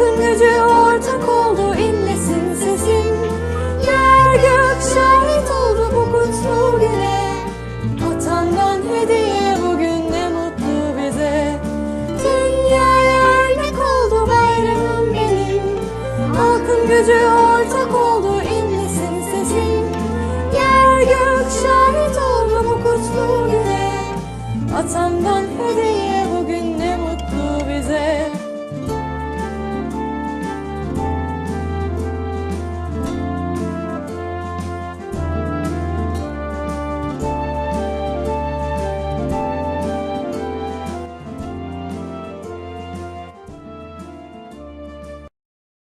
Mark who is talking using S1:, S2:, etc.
S1: Halkın gücü ortak oldu inlesin sesim Yer gök şahit oldu bu kutlu güne. Vatandan hediye bugün ne mutlu bize. Dünyaya örnek oldu bayramım benim Halkın gücü ortak oldu inlesin sesim Yer gök şahit oldu